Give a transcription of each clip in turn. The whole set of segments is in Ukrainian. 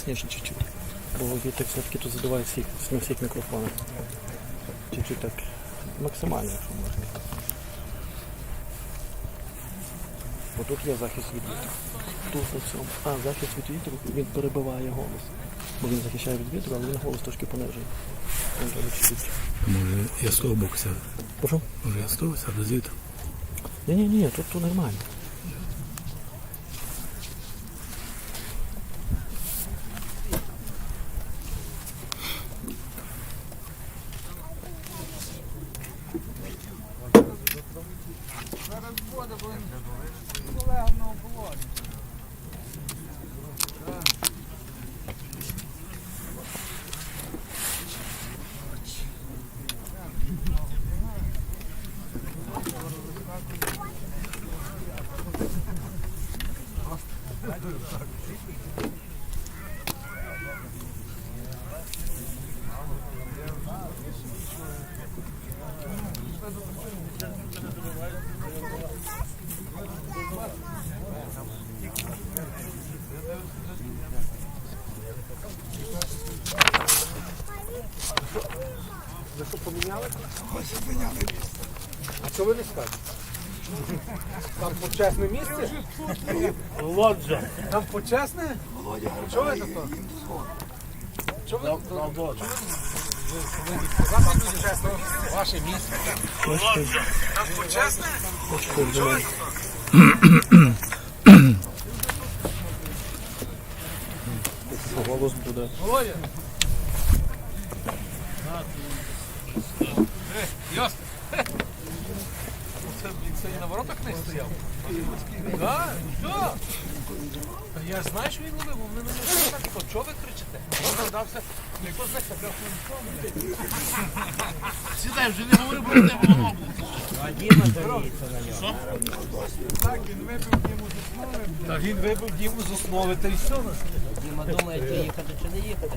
голосніше чуть-чуть. Бо вітер все-таки тут задуває всіх, на всіх мікрофонах. Чуть-чуть так максимально, якщо можна. Бо тут є захист від вітру. Тут на цьому. А, захист від вітру, він перебиває голос. Бо він захищає від вітру, але він голос трошки понижує. Він треба чуть-чуть. Може, я з того боку сяду. Прошу? Може, я з того сяду звідти. Ні, ні, ні, тут, тут нормально. А що ви не скажете? Там почесне місце? Володя, Там почесне? Чого ви тако? Чого ви місце? Ваше місце. Там почесне? Голос буде. Володя. Йос. Це, блін, це і на воротах не стояв. Так, що? Та я знаю, що він ловив, бо вони на нього так, то чого ви кричите? Він здався, ніхто з них так сідай, не говори, бо не було. Та він вибив Діму з основи, та й все. Діма думає, чи їхати чи не їхати.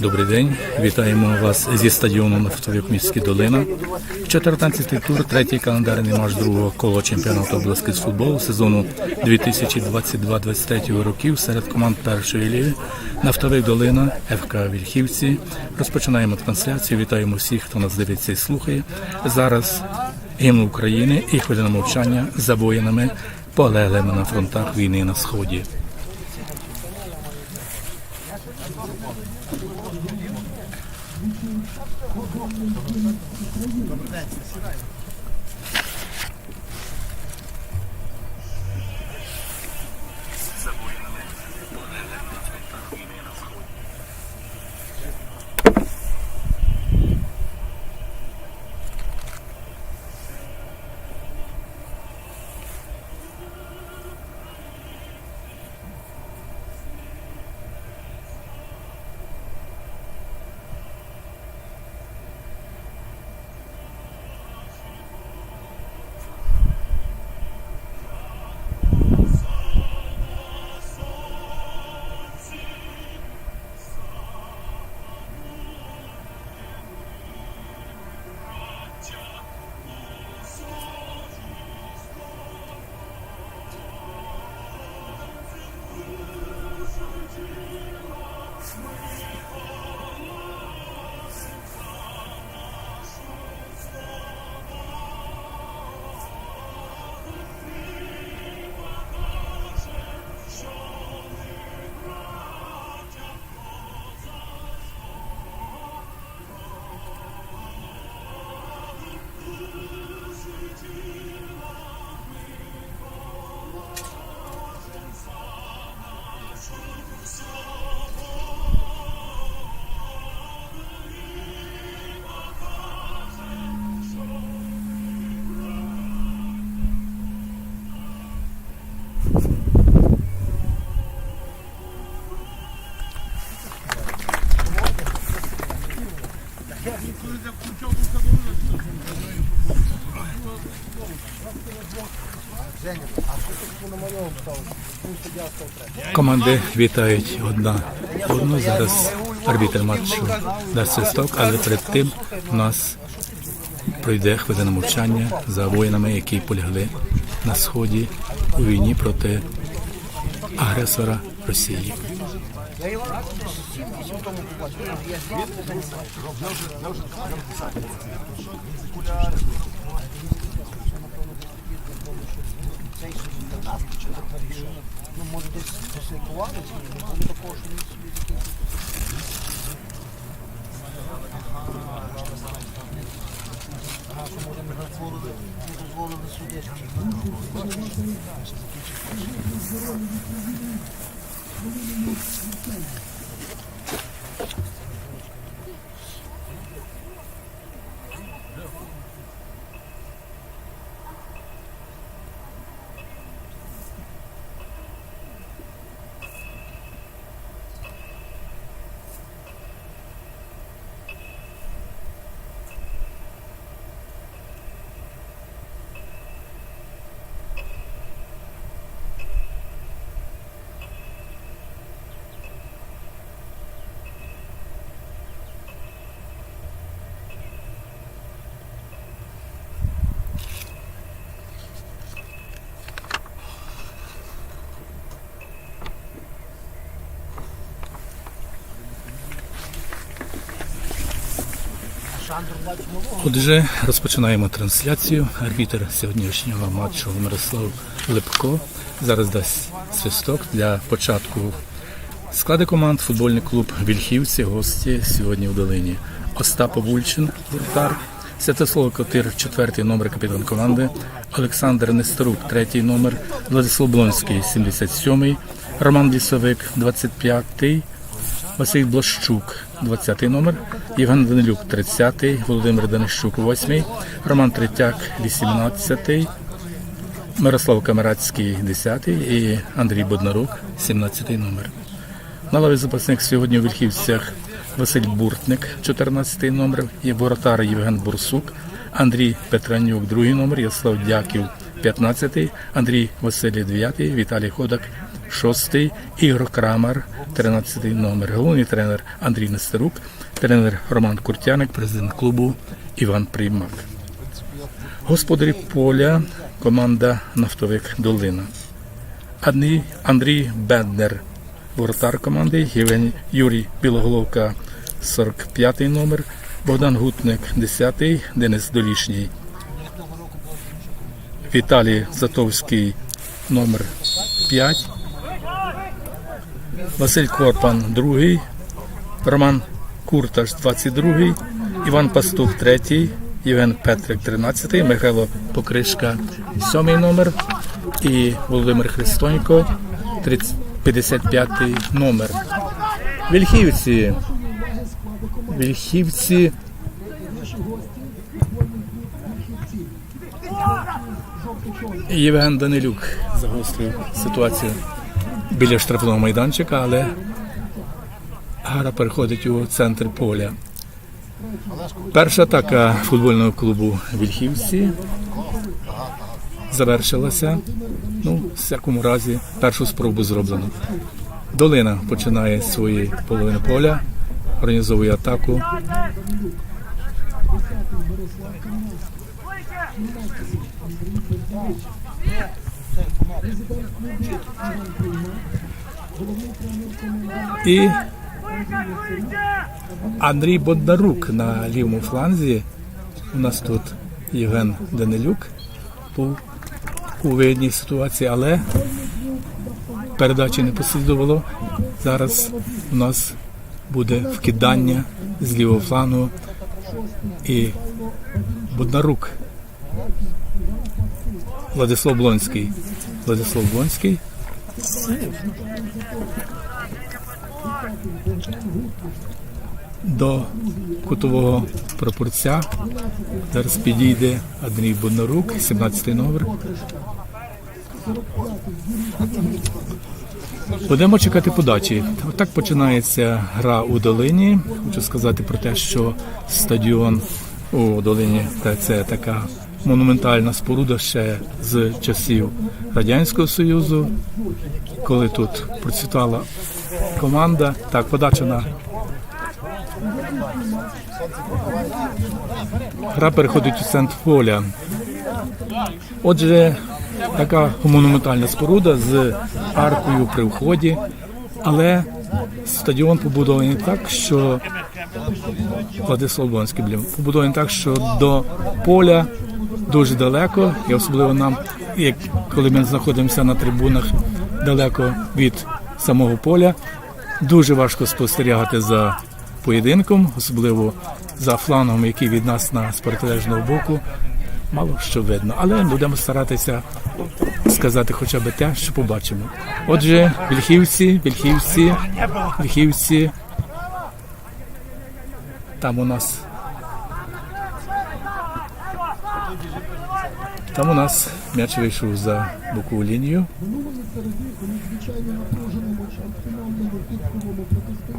Добрий день, вітаємо вас зі стадіону Нафтовик міські долина. 14-й тур, третій календарний матч другого кола чемпіонату області з футболу сезону 2022-2023 років серед команд першої ліги Нафтовик Долина, ФК Вільхівці. Розпочинаємо трансляцію. Вітаємо всіх, хто нас дивиться і слухає. Зараз гімн України і хвилина мовчання за воїнами, полеглими на фронтах війни на сході. Команди вітають одна одну. Зараз арбітр матчу дасть свисток, але перед тим у нас пройде хвилина мовчання за воїнами, які полягли на сході у війні проти агресора Росії. Ну, може десь послідкували, чи не такого, що він собі. Ага, що може не дозволили, не дозволили суддячку. Отже, розпочинаємо трансляцію. Арбітер сьогоднішнього матчу Мирослав Липко зараз дасть свисток для початку склади команд футбольний клуб Вільхівці. Гості сьогодні в долині. Остап Вульчин, воротар, Святослав Котир, четвертий номер капітан команди, Олександр Нестерук, третій номер, Владислав Блонський, 77-й, Роман Лісовик, 25-й, Василь Блащук, 20 номер, Євген Данилюк, 30-й, Володимир Данищук, 8-й, Роман Третяк, 18-й, Мирослав Камерацький, 10-й і Андрій Боднарук, 17-й номер. На лаві запасних сьогодні у Вільхівцях Василь Буртник, 14-й номер, є воротар Євген Бурсук, Андрій Петранюк, 2 номер, Яслав Дяків, 15-й, Андрій Василій, 9-й, Віталій Ходак, 6-й, Ігор Крамер, 13-й номер. Головний тренер Андрій Нестерук, тренер Роман Куртяник, президент клубу Іван Приймак. Господарі поля, команда Нафтовик Долина. Андрій, Андрій Беднер, воротар команди, Євген Юрій Білоголовка, 45-й номер, Богдан Гутник, 10-й, Денис Долішній, Віталій Затовський, номер 5, Василь Корпан, 2, Роман Курташ, 22, Іван Пастух, 3, Євген Петрик, 13, Михайло Покришка, 7 номер і Володимир Христонько, 55 номер. Вільхівці. Вільхівці. Євген Данилюк загострив ситуацію біля штрафного майданчика, але гара переходить у центр поля. Перша атака футбольного клубу Вільхівці завершилася. Ну, в всякому разі, першу спробу зроблено. Долина починає з своєї половини поля, організовує атаку. І Андрій Боднарук на лівому фланзі. У нас тут Євген Данилюк був у вигідній ситуації, але передачі не послідувало. Зараз у нас буде вкидання з лівого флану і Боднарук. Владислав Блонський. Владислав Блонський. До кутового пропорця зараз підійде Андрій Боднарук, 17 номер. Будемо чекати подачі. Так починається гра у долині. Хочу сказати про те, що стадіон у долині та це така монументальна споруда ще з часів Радянського Союзу, коли тут процвітала команда. Так, подача на гра переходить у центр поля. Отже, така монументальна споруда з аркою при вході, але стадіон побудований так, що Владислав Донський, блін, побудований так, що до поля дуже далеко, і особливо нам, як коли ми знаходимося на трибунах далеко від самого поля, дуже важко спостерігати за поєдинком, особливо за флангом, який від нас на з протилежного боку. Мало що видно, але будемо старатися сказати хоча б те, що побачимо. Отже, вільхівці, вільхівці, вільхівці. Там у нас. Там у нас м'яч вийшов за бокову лінію.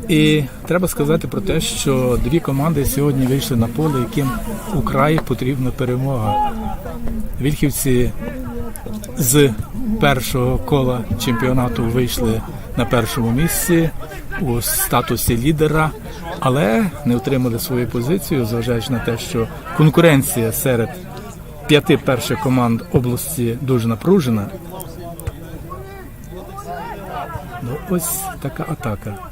І треба сказати про те, що дві команди сьогодні вийшли на поле, яким украй потрібна перемога. Вільхівці з першого кола чемпіонату вийшли на першому місці у статусі лідера, але не отримали свою позицію, зважаючи на те, що конкуренція серед п'яти перших команд області дуже напружена. Ну, ось така атака.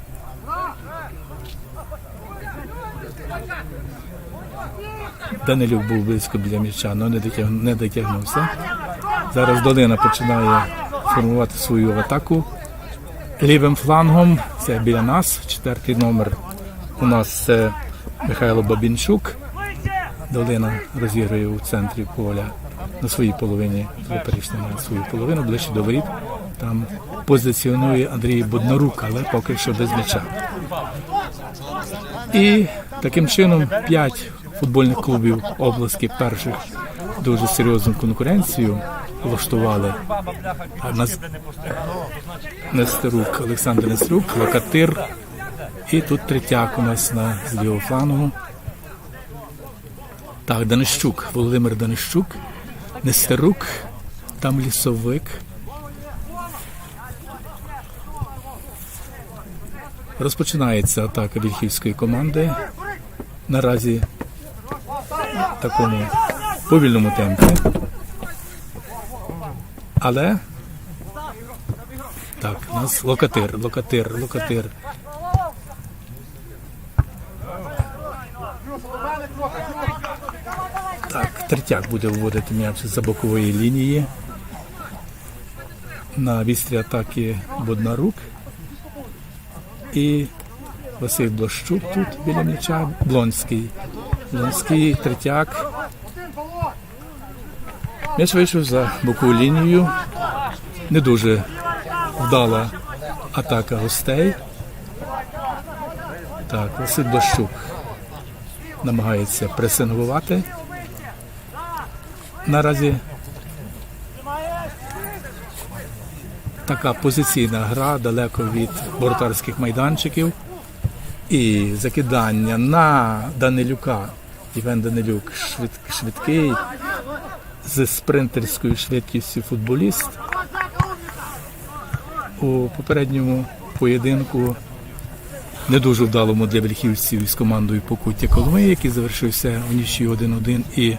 Данилюк був близько біля м'яча, але не, дотяг... не дотягнувся. Зараз Долина починає формувати свою атаку. Лівим флангом це біля нас, четвертий номер. У нас це Михайло Бабінчук. Долина розігрує у центрі поля на своїй половині. Ви перейшли на свою половину, ближче до воріт. Там позиціонує Андрій Боднарук, але поки що без м'яча. І таким чином п'ять футбольних клубів області перших дуже серйозну конкуренцію влаштували. Нас... Нестерук, Олександр Нестерук, Локатир. І тут третяк у нас на з лівого флангу. Так, Данищук, Володимир Данищук, Нестерук, там лісовик. Розпочинається атака вільхівської команди. Наразі такому повільному темпі. Але так, у нас локатир, локатир, локатир. Так, третяк буде вводити м'яч за бокової лінії. На вістрі атаки Боднарук. І Василь Блощук тут біля м'яча. Блонський. Блонський, третяк. М'яч вийшов за бокову лінію. Не дуже вдала атака гостей. Так, Василь Блощук намагається пресингувати. Наразі така позиційна гра далеко від воротарських майданчиків. І закидання на Данилюка. Іван Данилюк швид, швидкий, з спринтерською швидкістю футболіст. У попередньому поєдинку не дуже вдалому для вільхівців із командою Покуття Коломи, який завершився у нічі 1-1 і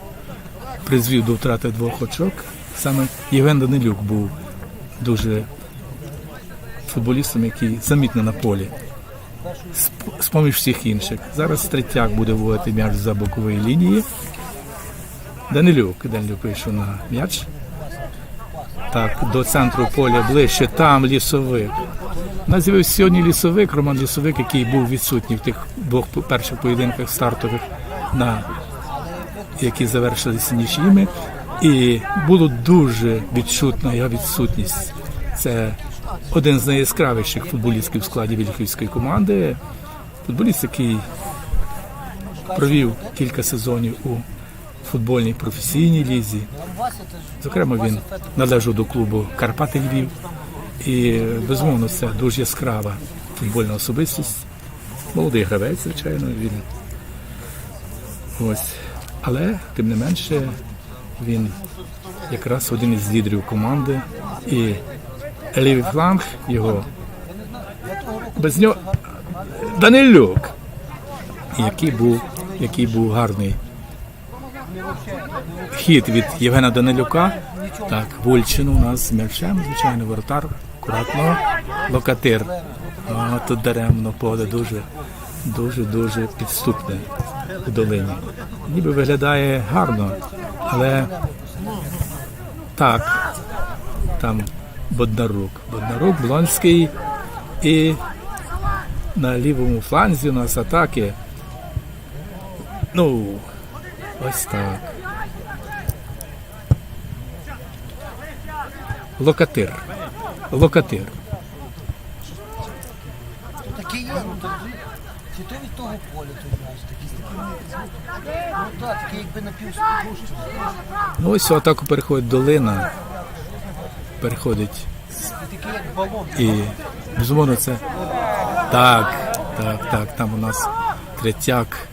призвів до втрати двох очок. Саме Євген Данилюк був дуже футболістом, який замітно на полі. З поміж всіх інших. Зараз третяк буде вводити м'яч за бокової лінії. Данилюк. Данилюк вийшов на м'яч. Так, до центру поля ближче, там лісовик. У нас з'явився сьогодні лісовик, Роман Лісовик, який був відсутній в тих двох перших поєдинках стартових, на які завершилися нічими. І було дуже відчутна його відсутність. Це один з найяскравіших футболістів в складі Вільхівської команди. Футболіст, який провів кілька сезонів у футбольній професійній лізі. Зокрема, він належав до клубу Карпати Львів. І безумовно це дуже яскрава футбольна особистість. Молодий гравець, звичайно, він. Ось. Але, тим не менше, він якраз один із лідерів команди. І лівий фланг його. Без нього Данилюк. Який був, який був гарний хід від Євгена Данилюка. Так, Вульчин у нас з м'ячем, звичайно, воротар. Акуратно. Локатир. О, тут даремно поле дуже, дуже, дуже підступне у долині. Ніби виглядає гарно, але так, там Боднарук. Боднарук, Блонський і на лівому фланзі у нас атаки. Ну, ось так. Локатир. Локатир. Таке є, ну то чи то від того поля, то знаєш, такі з такими. Ну так, таке якби напівспорушки. Ну ось атаку переходить долина. Переходить. І безумовно це. Так, так, так. Там у нас третяк.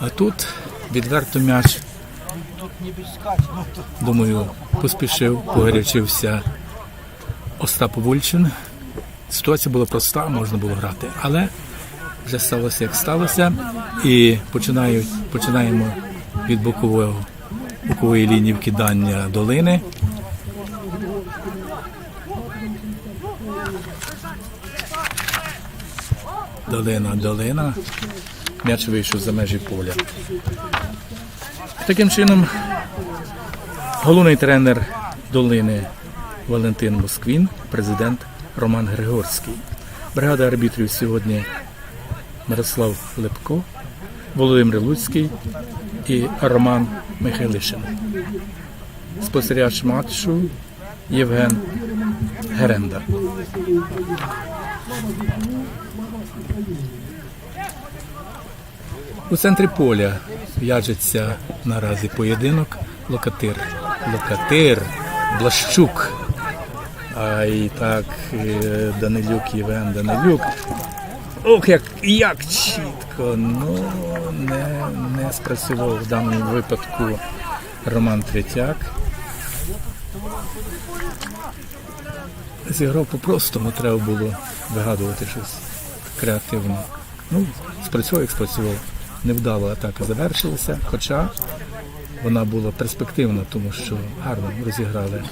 А тут відверто м'яч, думаю, поспішив, погарячився Остап Вульчин. Ситуація була проста, можна було грати. Але вже сталося, як сталося. І починаємо від бокового, бокової лінії вкидання долини. Долина, долина. М'яч вийшов за межі поля. Таким чином, головний тренер долини Валентин Москвін, президент Роман Григорський. Бригада арбітрів сьогодні Мирослав Лепко, Володимир Луцький і Роман Михайлишин. Спостерігач матчу Євген Геренда. У центрі поля в'яжеться наразі поєдинок Локатир. Локатир, Блащук. А і так, е, Данилюк, Євген Данилюк. Ох, як, як чітко. Ну, не, не спрацював в даному випадку Роман Третяк. Зіграв по-простому, треба було вигадувати щось креативне. Ну, спрацював, як спрацював. Невдало атака завершилася, хоча вона була перспективна, тому що гарно розіграли.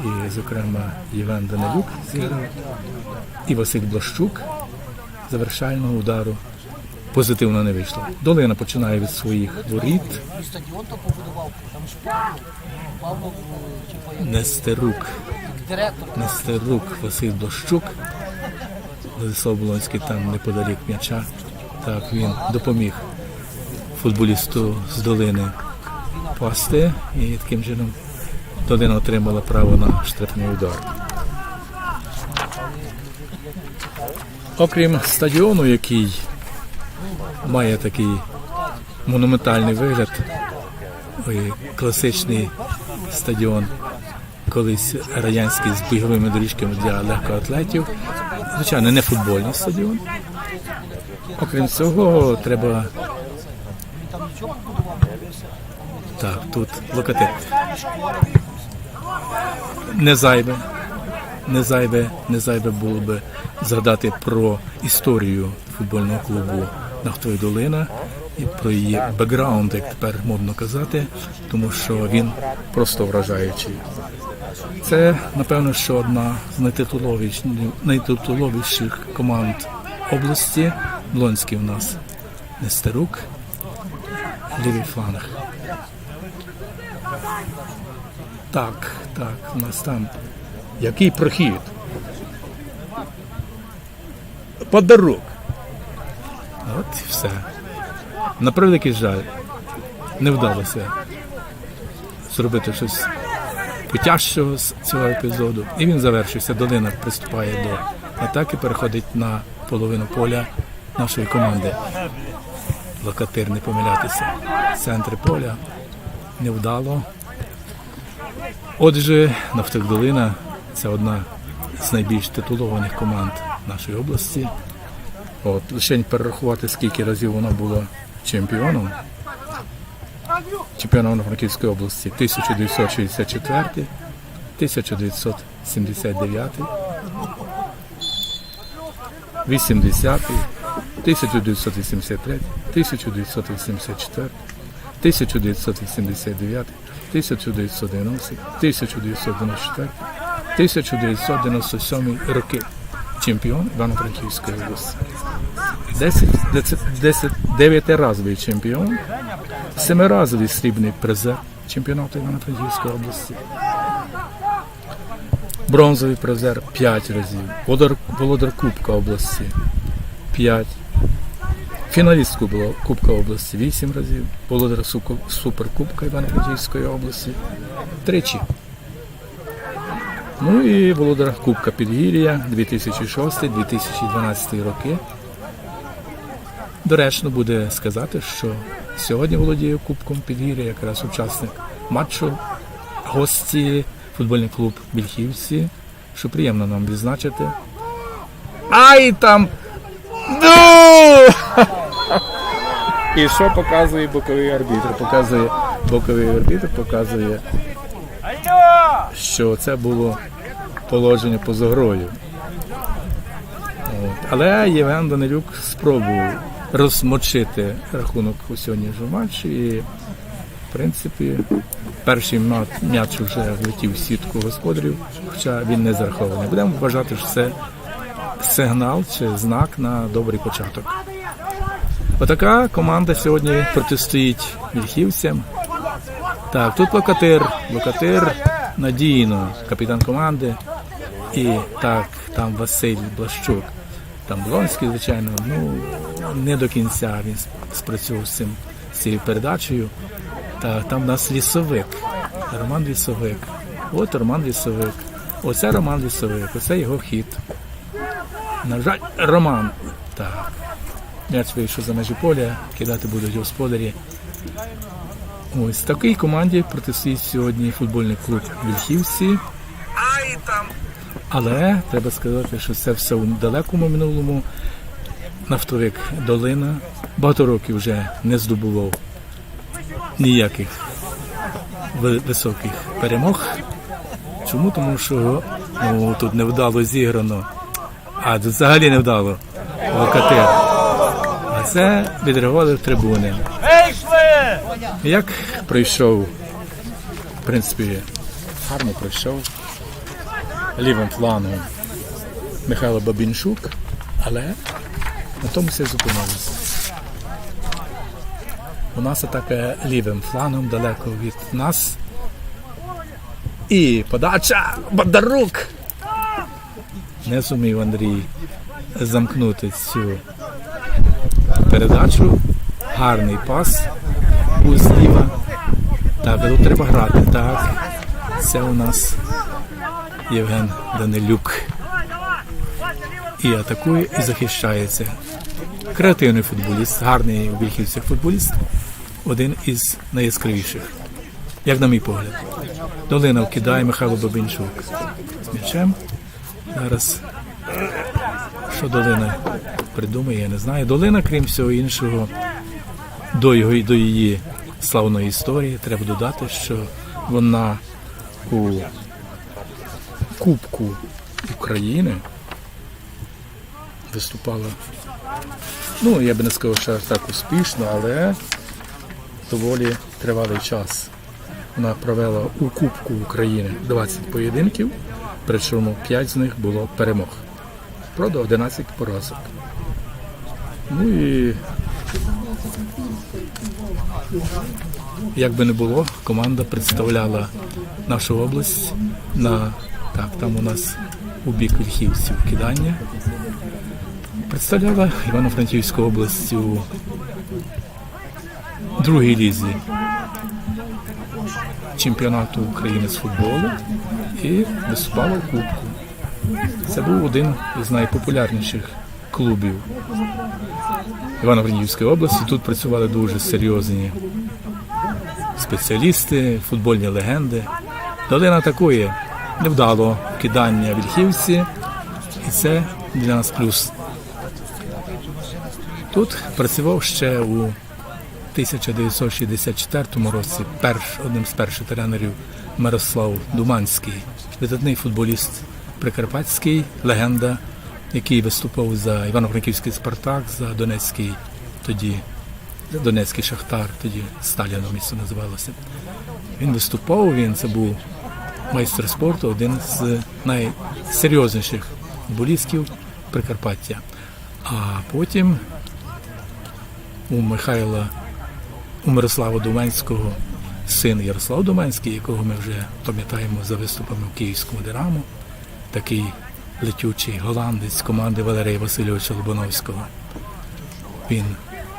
І, зокрема, Євген Данилюк зіграв, і Василь Блащук завершального удару позитивно не вийшло. Долина починає від своїх воріт. Нестерук. Нестерук Василь. Владислав Болонський там неподалік м'яча. Так, він допоміг футболісту з долини пасти і таким чином долина отримала право на штрафний удар. Окрім стадіону, який має такий монументальний вигляд, ой, класичний стадіон, колись радянський з біговими доріжками для легкоатлетів. Звичайно, не футбольний стадіон. Окрім цього, треба. Так, тут локатив. Не зайве. Не зайве, не зайве було би згадати про історію футбольного клубу Нафтової долина і про її бекграунд, як тепер модно казати, тому що він просто вражаючий. Це, напевно, що одна з найтитуловіших команд області. Блонський в нас Нестерук, лівий фланг. Так, так, у нас там. Який прохід? Подарок. От і все. На превеликий жаль, не вдалося зробити щось потяжчого з цього епізоду. І він завершився. Долина приступає до атаки, переходить на половину поля нашої команди. Локатир не помилятися. Центр поля невдало. Отже, Нафтик Долина Це одна з найбільш титулованих команд нашої області. От, лише перерахувати, скільки разів вона була чемпіоном. Чемпіоном Франківської області 1964, 1979, 80, 1983, 1984, 1989, 1990, 1994, 1997 роки. Чемпіон Івано-Франківської області. 10, 10, 10, 9-разовий чемпіон, семиразовий срібний призер чемпіонату Івано-Франківської області. Бронзовий призер 5 разів. Володар, Кубка області 5. Фіналіст Кубла- Кубка області 8 разів. Володар Суперкубка Івано-Франківської області тричі. Ну і володар Кубка Підгір'я 2006-2012 роки. Доречно буде сказати, що сьогодні володіє Кубком Підгір'я якраз учасник матчу гості футбольний клуб Більхівці, що приємно нам відзначити. Ай там! Ну! І що показує боковий арбітр? Показує боковий арбітр, показує, що це було положення поза грою. От. Але Євген Данилюк спробував розмочити рахунок у сьогоднішньому матчі. І, в принципі, перший м'яч вже влетів в сітку господарів, хоча він не зарахований. Будемо вважати, що це сигнал чи знак на добрий початок. Отака команда сьогодні протистоїть вільхівцям. Так, тут Локатир. Локатир надійно, капітан команди. І так, там Василь Блащук. Там Блонський, звичайно, ну не до кінця він спрацював з цим з цією передачею. Та там в нас лісовик. Роман Лісовик. От Роман Лісовик. Оце Роман Лісовик, оце його хід. На жаль, Роман. Так. М'яч вийшов за межі поля, кидати будуть господарі. Ось такій команді протистоїть сьогодні футбольний клуб Вільхівці. Але треба сказати, що це все у далекому минулому. Нафтовик Долина багато років вже не здобував ніяких високих перемог. Чому? Тому що ну, тут невдало зіграно, а взагалі невдало Локатир. Це відреагували в трибуни. Як пройшов, в принципі, гарно пройшов лівим флангом Михайло Бабінчук, але на тому все зупинилося. У нас атака лівим флангом далеко від нас. І подача Бондарук! Не зумів Андрій замкнути цю передачу. Гарний пас у зліва. Так, тут треба грати. Так. Це у нас Євген Данилюк. І атакує, і захищається. Креативний футболіст, гарний у Вільхівцях футболіст. Один із найяскравіших, як на мій погляд. Долина вкидає Михайло Бабинчук з м'ячем. Зараз що Долина придумає, я не знаю. Долина, крім всього іншого, до його до її славної історії треба додати, що вона у Кубку України виступала. Ну, я би не сказав, що так успішно, але доволі тривалий час. Вона провела у Кубку України 20 поєдинків, причому 5 з них було перемог. Правда, 11 поразок. Ну і як би не було, команда представляла нашу область на так, там у нас у бік Вільхівців кидання. Представляла Івано-Франківську область у другій лізі чемпіонату України з футболу і виступала в Кубку. Це був один із найпопулярніших клубів Івано-Франківської області. Тут працювали дуже серйозні спеціалісти, футбольні легенди. Долина атакує. невдало кидання вільхівці, і це для нас плюс. Тут працював ще у 1964 році перш, одним з перших тренерів Мирослав Думанський, видатний футболіст Прикарпатський, легенда, який виступав за Івано-Франківський Спартак, за Донецький тоді Донецький Шахтар, тоді Сталіно місто називалося. Він виступав, він це був майстер спорту, один з найсерйозніших футболістів Прикарпаття. А потім у Михайла, у Мирослава Думанського, син Ярослав Думанський, якого ми вже пам'ятаємо за виступами в Київському Динамо, такий летючий голландець команди Валерія Васильовича Лобановського. Він